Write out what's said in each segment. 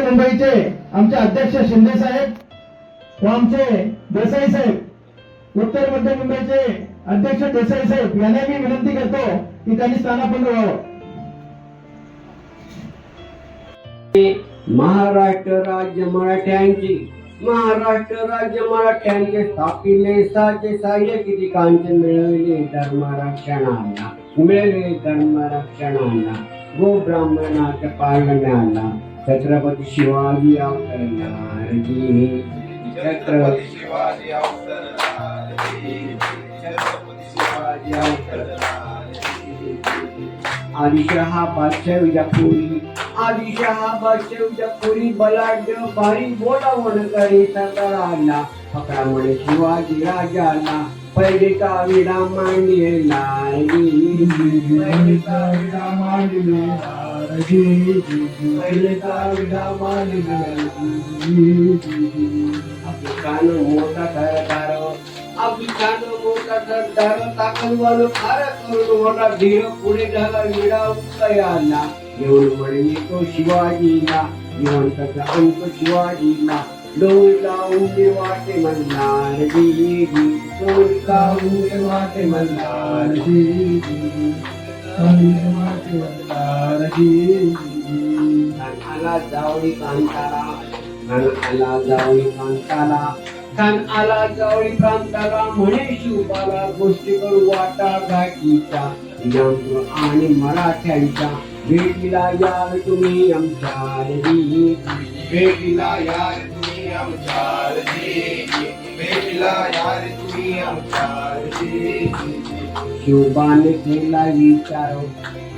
मुंबईचे आमचे अध्यक्ष शिंदे साहेब व आमचे देसाई साहेब उत्तर मध्य मुंबईचे अध्यक्ष देसाई साहेब यांना मी विनंती करतो की त्यांनी स्थानापन्न व्हावं. महाराष्ट्र राज्य मराठ्यांची महाराष्ट्र राज्य मराठ्यांचे स्थापिले साचे सहाय्य किती कांचे मिळविले धर्मरक्षणाला मिळविले धर्मरक्षणाला गो ब्राह्मणाच्या पालण्याला छत्रपती शिवाजी अवतरणार की छत्रपती शिवाजी अवतरणार आदिशहा बादशाह विजापुरी आदिशहा बादशाह विजापुरी बलाढ्य भारी मोठा वणकरी सरदाराला फकरा म्हणे शिवाजी राजाला पहिले विडा मांडलेला पहिले विडा मांडलेला पहिलेचा विडा मांडलेला आपली कान मोठा सरदार आपली कान मोठा सरदार ताकदवान करून मोठा धीर पुढे झाला. विडा उदयाला येऊन म्हणे तो शिवाजीला येऊन अंक शिवाजीला डोळीला उंगे वाटे मल्हार जी डोळीला उंगे वाटे मल्हार जी कान आला जावळी कांताला कान जावळी कांताला कान आला जावळी प्रांताला म्हणे शिवपाला गोष्टी करू वाटा घाटीचा आणि मराठ्यांच्या भेटीला याल तुम्ही आमच्या भेटीला याल तुम्ही आमच्या भेटीला याल तुम्ही आमच्या शिवबाने केला विचार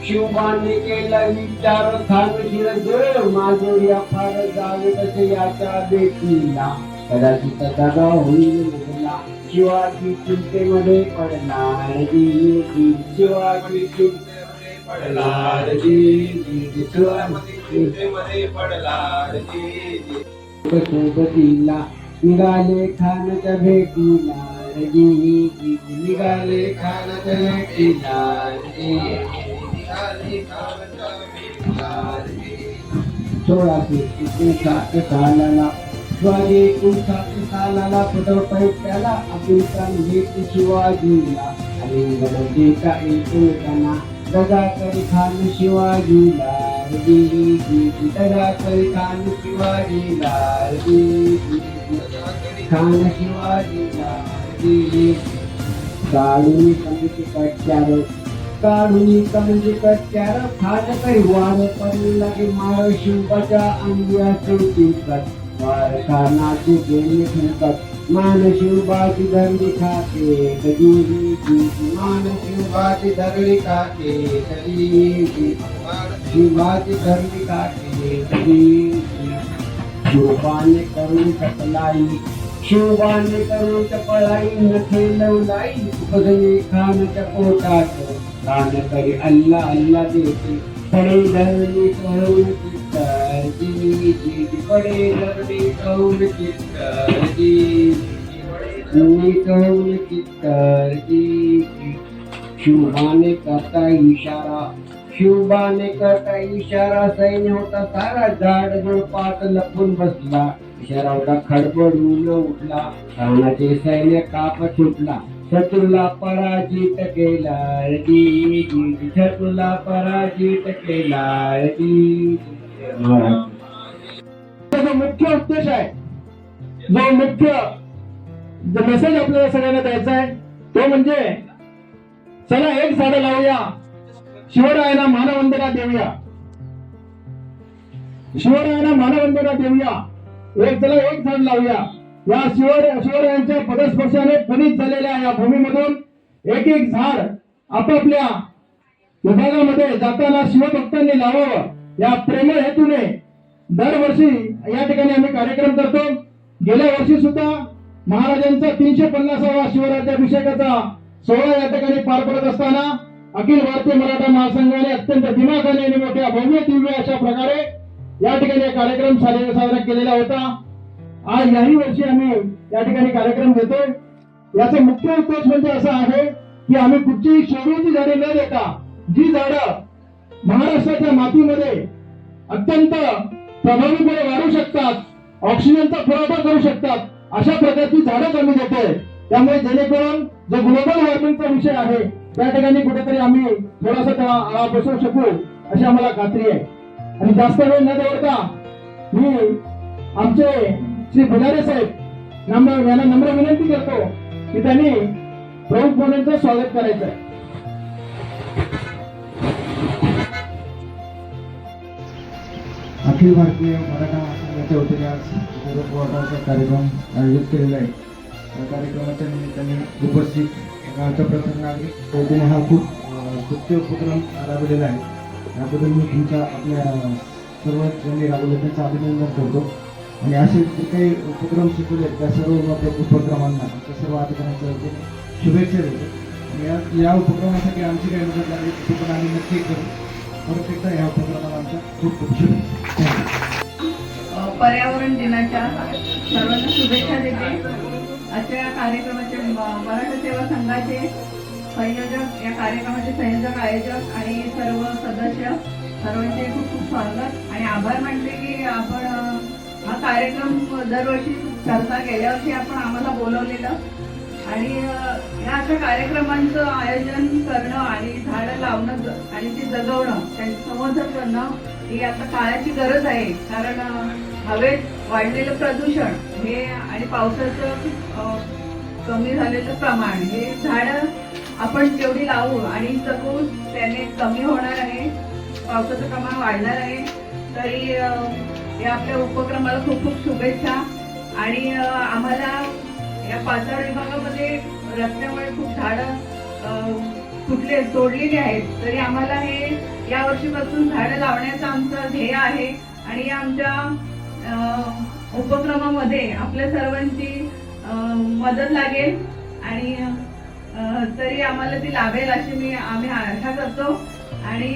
शिवबाने केला विचार खानशीर जळ माझ्या फार जावे तसे याच्या भेटीला. कदाचित दगा होईल. शिवाजी चिंतेमध्ये पडणार शिवाजी चिंतेमध्ये शिवाजी चिंतेमध्ये सोबतीला निघाले खानाच्या भेटीला रे. निघाले खानाच्या भेटीला रे. सोळा एकोणसाठ सालाला शिवाजी सालाला पदर पैठ्याला त्याला खान भेट शिवाजीला आणि देता एकमेकांना दगा करी खान शिवाजीला दगा करी खान शिवाजीला खान शिवाजीला काढून कमीचे कट्यार काढून कमीचे कट्यार खान काही वाढ पडले लागे माळ शिवबाच्या अंगिया चौकीकत वार प्रेमी ठरतात मान शिवबाची धरली खाते कधी मान शिवबाची धरली खाते कधी शिवबाची धरली खाते कधी शिवबाने करून टपलाई शिवबाने करून टपलाई नखे लवलाई बघले खानच्या पोटात. कान करी अल्ला अल्ला देते पडे धरणे कहून करता इशारा शिवबाने करता इशारा सैन्य होता सारा झाड पात लपून बसला इशारा होता खडबडून उठला रावणाचे सैन्य काप सुटला शत्रूला पराजित केला री. शत्रूला पराजित केला त्याचा मुख्य उद्देश आहे. जो मुख्य जो मेसेज आपल्याला सगळ्यांना द्यायचा आहे तो म्हणजे चला एक झाड लावूया. शिवरायाला मानवंदना देऊया. शिवरायाला मानवंदना देऊया. एक चला एक झाड लावूया. या शिवर शिवरायांच्या पदस्पर्शाने पुनीत झालेल्या या भूमीमधून एक एक झाड आपापल्या विभागामध्ये जाताना शिवभक्तांनी लावावं. या प्रेम हेतूने दरवर्षी या ठिकाणी आम्ही कार्यक्रम करतो. गेल्या वर्षी सुद्धा महाराजांचा तीनशे पन्नासावा शिवराज्याभिषेकाचा सोहळा या ठिकाणी पार पडत असताना अखिल भारतीय मराठा महासंघाने अत्यंत दिमाखाने आणि मोठ्या भव्य दिव्य अशा प्रकारे या ठिकाणी कार्यक्रम साजरा साजरा केलेला होता. आज याही वर्षी आम्ही या ठिकाणी कार्यक्रम घेतोय. याचा मुख्य उद्देश म्हणजे असा आहे की आम्ही कुठचीही शोभेची झाडे न देता जी झाडं महाराष्ट्राच्या मातीमध्ये अत्यंत प्रभावीपणे वाढू शकतात ऑक्सिजनचा पुरवठा करू शकतात अशा प्रकारची झाडं कमी देते त्यामुळे जेणेकरून जो ग्लोबल वॉर्मिंगचा विषय आहे त्या ठिकाणी कुठेतरी आम्ही थोडासा त्याला आळा बसवू शकू अशी आम्हाला खात्री आहे. आणि जास्त वेळ न दवडता मी आमचे श्री भुजारे साहेब नम्र यांना नम्र विनंती करतो की त्यांनी प्रमुख पाहुण्यांचं स्वागत करायचं आहे अखिल भारतीय मराठा महासंघाच्या वतीने आज निरोप कार्यक्रम आयोजित केलेला आहे. या कार्यक्रमाच्या निमित्ताने उपस्थित गावच्या प्रथम नागरिक वतीने हा खूप कृत्य स्तुत्य उपक्रम राबवलेला आहे. याबद्दल मी तुमच्या आपल्या सर्व ज्यांनी राबवले त्यांचं अभिनंदन करतो. आणि असे जे काही उपक्रम शिकवले त्या सर्व आपल्या उपक्रमांना त्या सर्व अधिकाऱ्यांच्या वतीने शुभेच्छा देतो. आणि या या उपक्रमासाठी आमची काही मदत लागली ती पण आम्ही नक्की करू. परत एकदा या उपक्रमाला आमच्या खूप खूप शुभेच्छा. पर्यावरण दिनाच्या सर्वांना शुभेच्छा देते. आजच्या कार्यक्रमाचे मराठा सेवा संघाचे संयोजक या कार्यक्रमाचे संयोजक आयोजक आणि सर्व सदस्य सर्वांचे खूप खूप स्वागत आणि आभार मानते की आपण हा कार्यक्रम दरवर्षी करता गेल्या वर्षी आपण आम्हाला बोलवलेलं. आणि या अशा कार्यक्रमांचं आयोजन करणं आणि झाडं लावणं ज- आणि ते जगवणं त्यांचं संवर्धन करणं ही आता काळाची गरज आहे. कारण हवेत वाढलेलं प्रदूषण हे आणि पावसाचं कमी झालेलं प्रमाण हे झाडं आपण जेवढी लावू आणि जगू त्याने कमी होणार आहे पावसाचं प्रमाण वाढणार आहे तरी या आपल्या उपक्रमाला खूप खूप शुभेच्छा. आणि आम्हाला या पाचाड विभागामध्ये रस्त्यामुळे खूप झाडं तुटले तोडलेली आहेत. तरी आम्हाला हे या वर्षीपासून झाडं लावण्याचं आमचं ध्येय आहे. आणि या आमच्या उपक्रमामध्ये आपल्या सर्वांची मदत लागेल. आणि तरी आम्हाला ती लाभेल अशी मी आम्ही आशा करतो. आणि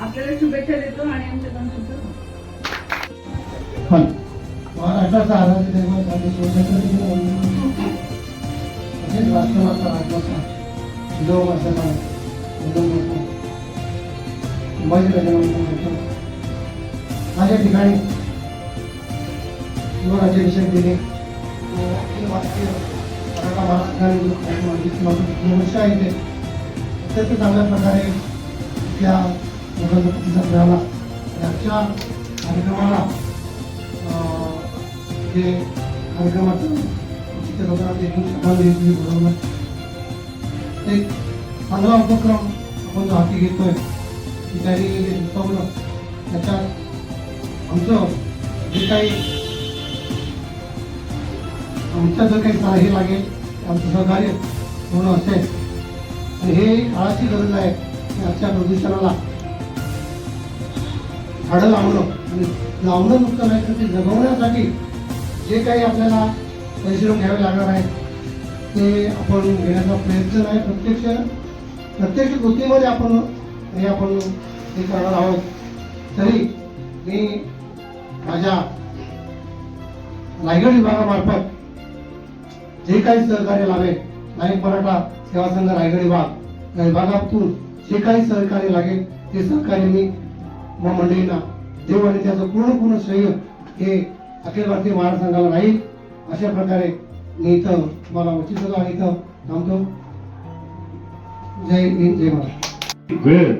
आपल्याला शुभेच्छा देतो आणि आमच्या दोन शब्द महाराष्ट्राचा आराध्य दैवत तसेच राष्ट्रमाता राजमाता जिजाऊ माताचा माझ्या ठिकाणी शिवराज्याभिषेक दिले मराठा आहे ते अत्यंत चांगल्या प्रकारे त्या प्रतिसाद मिळाला आणि आजच्या कार्यक्रमाला हे कार्यक्रमाचं औचित्य होतं ते एकदम सकाळी तुम्ही एक चांगला उपक्रम आपण जो हाती घेतोय की त्यांनी जे सुचवलं त्याच्यात आमचं जे काही आमचं जर काही सहाय्य लागेल आमचं सहकार्य पूर्ण असेल आणि हे काळाची गरज आहे की आजच्या प्रदूषणाला झाडं लावणं आणि लावणं नुकसान आहे तर ते जगवण्यासाठी जे काही आपल्याला परिश्रम घ्यावे लागणार आहेत ते आपण घेण्याचा प्रयत्न आहे. प्रत्यक्ष प्रत्यक्ष कृतीमध्ये आपण हे आपण हे करणार आहोत. तरी मी माझ्या रायगड विभागामार्फत जे काही सहकार्य लावेल नाईक मराठा सेवा संघ रायगड विभाग या विभागातून जे काही सहकार्य लागेल ते सहकार्य मी मंडळींना देव आणि त्याचं पूर्ण पूर्ण श्रेय हे अखिल भारतीय महासंघाला नाही. अशा प्रकारे मी इथं तुम्हाला उचित होतो आणि इथं थांबतो. जय हिंद जय महाराष्ट्र. वेळ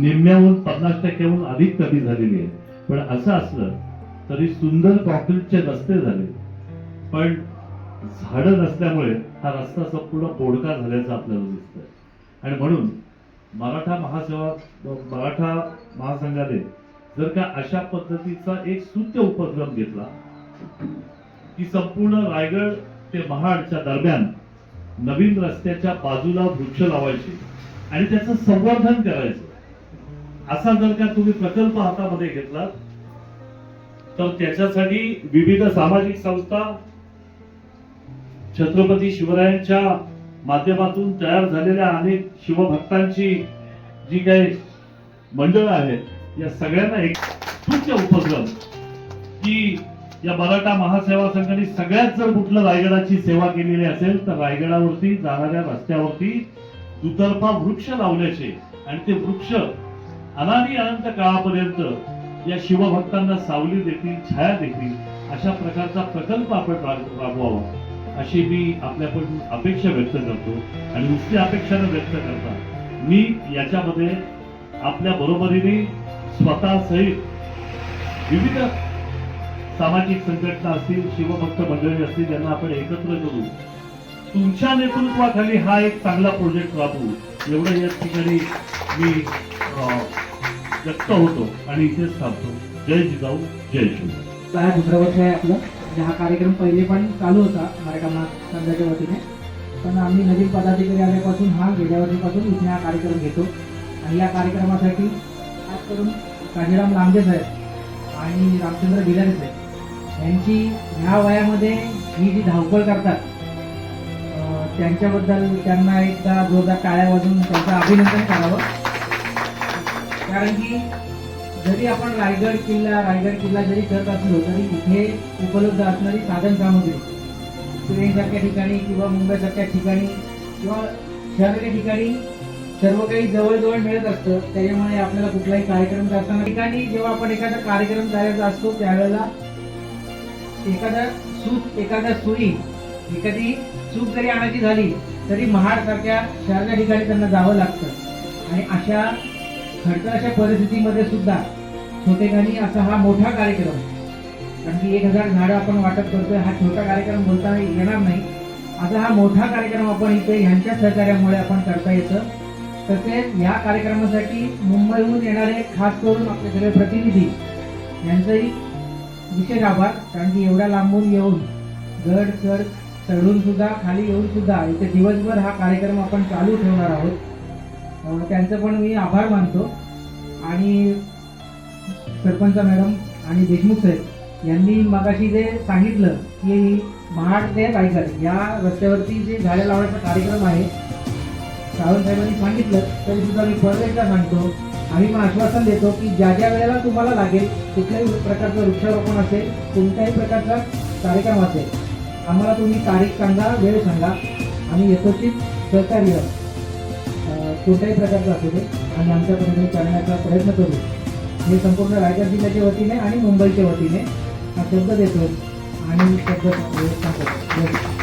निम्म्याहून पन्नास टक्क्याहून अधिक कमी झालेली आहे. पण असं असलं तरी सुंदर कॉन्क्रीटचे रस्ते झाले. पण झाडं नसल्यामुळे हा रस्ता संपूर्ण बोडका झाल्याचं आपल्याला दिसतंय. आणि म्हणून मराठा महासेवा मराठा महासंघाने जर का अशा पद्धतीचा एक सुत्य उपक्रम घेतला की संपूर्ण रायगड ते महाडच्या दरम्यान नवीन रस्त्याच्या बाजूला वृक्ष लावायचे आणि त्याचं संवर्धन करायचं असा जर का तुम्ही प्रकल्प हातामध्ये घेतला तर त्याच्यासाठी विविध सामाजिक संस्था छत्रपती शिवरायांच्या माध्यमातून तयार झालेल्या अनेक शिवभक्तांची जी काही मंडळं आहेत या सगळ्यांना एक तुच्छ उपक्रम की या मराठा महासेवा संघाने सगळ्यात जर कुठलं रायगडाची सेवा केलेली असेल तर रायगडावरती जाणाऱ्या रस्त्यावरती दुतर्फा वृक्ष लावल्याचे आणि ते वृक्ष अनादी अनंत काळापर्यंत या शिवभक्तांना सावली देतील छाया देतील अशा प्रकारचा प्रकल्प आपण राबवावा अशी मी आपल्याकडून अपेक्षा व्यक्त करतो. आणि नुसती अपेक्षा व्यक्त करता मी याच्यामध्ये आपल्या बरोबरीने स्वतः सहित विविध सामाजिक संघटना असतील शिवभक्त मंडळी असतील त्यांना आपण एकत्र करू. तुमच्या नेतृत्वाखाली हा एक चांगला प्रोजेक्ट राबवू. एवढं या ठिकाणी मी व्यक्त होतो आणि इथेच थांबतो. जय जिजाऊ जय शिव हा दुसरं वर्ष आहे आपलं. म्हणजे हा कार्यक्रम पहिले पण चालू होता मराठा महाराज संघाच्या वतीने. पण आम्ही नवीन पदाधिकारी आल्यापासून हा गेल्या वर्षीपासून इथे हा कार्यक्रम घेतो. आणि या कार्यक्रमासाठी खास करून काजीराम लांबे साहेब आणि रामचंद्र भिलारे साहेब यांची ह्या वयामध्ये ही जी धावपळ करतात त्यांच्याबद्दल त्यांना एकदा जोरदार टाळ्या वाजून त्यांचं अभिनंदन करावं. कारण की जरी आपण रायगड किल्ला रायगड किल्ला जरी करत असलो तरी इथे उपलब्ध असणारी साधन सामग्री पुणेसारख्या ठिकाणी किंवा मुंबईसारख्या ठिकाणी किंवा शहराच्या ठिकाणी सर्व काही जवळजवळ मिळत असतं. त्याच्यामुळे आपल्याला कुठलाही कार्यक्रम करताना ठिकाणी जेव्हा आपण एखादा कार्यक्रम करायचा असतो त्यावेळेला एखादा सूत एखादा सुई एखादी चूक जरी आणायची झाली तरी महाडसारख्या शहराच्या ठिकाणी त्यांना जावं लागतं. आणि अशा खडतर अशा परिस्थितीमध्ये सुद्धा छोटेखानी असा हा मोठा कार्यक्रम कारण की एक हजार झाडं आपण वाटप करतोय हा छोटा कार्यक्रम बोलता येणार नाही. असा हा मोठा कार्यक्रम आपण इथे ह्यांच्या सहकार्यामुळे आपण करता येतं. तसेच या कार्यक्रमासाठी मुंबईहून येणारे खास करून आपले सगळे प्रतिनिधी यांचंही विशेष आभार. कारण की एवढ्या लांबून येऊन गड चढ चढून सुद्धा खाली येऊन सुद्धा इथे दिवसभर हा कार्यक्रम आपण चालू ठेवणार आहोत. त्यांचं पण मी आभार मानतो. आणि सरपंच मॅडम आणि देशमुख साहेब यांनी मगाशी जे सांगितलं की महाड ते रायगड या रस्त्यावरती जे झाडे लावण्याचा कार्यक्रम आहे सावंत साहेबांनी सांगितलं तरी सुद्धा मी परत एकदा सांगतो आम्ही मग आश्वासन देतो की ज्या ज्या वेळेला तुम्हाला लागेल कुठल्याही प्रकारचं वृक्षारोपण असेल कोणत्याही प्रकारचा कार्यक्रम असेल आम्हाला तुम्ही तारीख सांगा वेळ सांगा. आम्ही यथोचित सहकार्य कोणत्याही प्रकारचं असू दे आणि आमच्यापर्यंत करण्याचा प्रयत्न करू. हे संपूर्ण रायगड जिल्ह्याच्या वतीने आणि मुंबईच्या वतीने हा शब्द देतो आणि शब्द सांगतो